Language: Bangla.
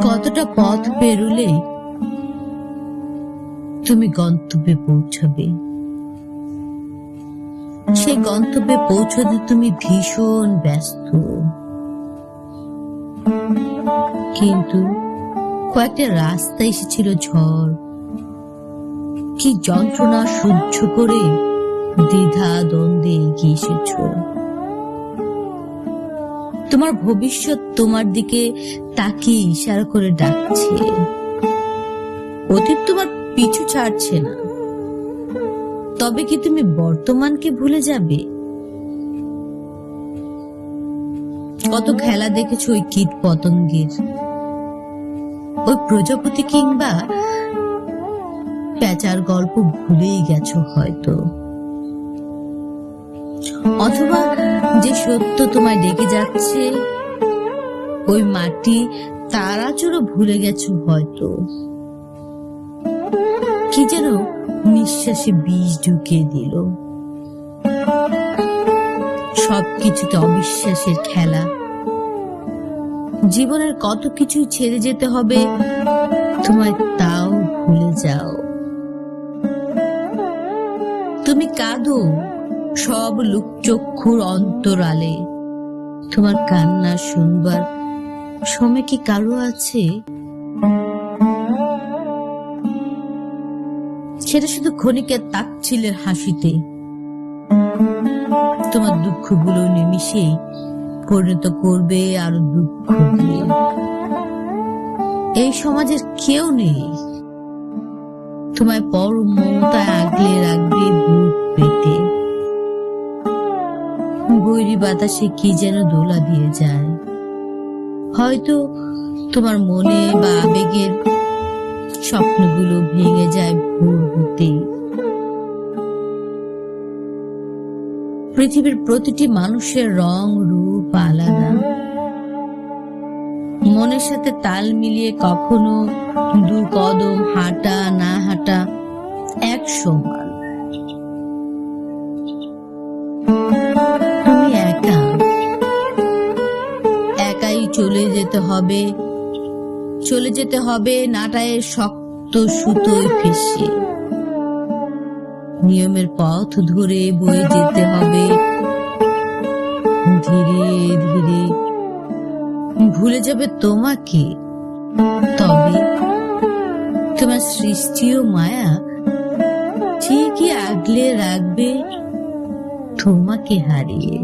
কতটা পথ পেরুলে তুমি গন্তব্যে পৌঁছাবে? সেই গন্তব্যে পৌঁছতে তুমি ভীষণ ব্যস্ত। কিন্তু কয়েকটা রাস্তা এসেছিল ঝড় কি যন্ত্রণা সহ্য করে দ্বিধা দ্বন্দ্বে এগিয়ে এসেছ? তোমার ভবিষ্যৎ তোমার দিকে তাকিয়ে ইশারা করে ডাকছে। অতীত তোমার পিছু ছাড়ছে না। তবে কি তুমি বর্তমানকে ভুলে যাবে? কত খেলা দেখেছ ওই কীট পতঙ্গের ওই প্রজাপতি কিংবা প্যাচার গল্প ভুলেই গেছো হয়তো। অথবা যে সত্য তোমায় ডেকে যাচ্ছে, ওই মাটি তারা চুরো ভুলে গেছো হয়তো। কি যেন নিঃশ্বাসে বীজ ঢুকিয়ে দিল। সবকিছুতে অবিশ্বাসের খেলা। জীবনের কত কিছু ছেড়ে যেতে হবে, তোমায় তাও ভুলে যাও। তুমি কাঁদো। সব লুকচক্ষুর অন্তরালে। তোমার কান্না শুনবার সময় কি কারও আছে? সেটা শুধু ক্ষণিকের তাচ্ছিলের হাসিতে। তোমার দুঃখগুলো নিমিশেই পরিণত করবে আরও দুঃখ এই সমাজের কেউ নেই। তোমায় পর মমতায় আগলে রাখবে বুক পেতে। বৈরি বাতাসে কি যেন দোলা দিয়ে যায়। হয়তো তোমার মনে বা আবেগের স্বপ্নগুলো ভেঙে যায় ভোর হতে। পৃথিবীর প্রতিটি মানুষের রং, রূপ আলাদা। মনের সাথে তাল মিলিয়ে কখনো দু কদম হাঁটা, না হাঁটা, এক সমান। একা। একাই চলে যেতে হবে। চলে যেতে হবে নাটায়ের শক্ত সুতোয় ফেসে নিয়মের পথ ধরে বয়ে যেতে হবে। ধীরে ধীরে ভুলে যাবে তোমাকে। তবে তোমার সৃষ্টি ও মায়া ঠিকই আগলে রাখবে তোমাকে হারিয়ে।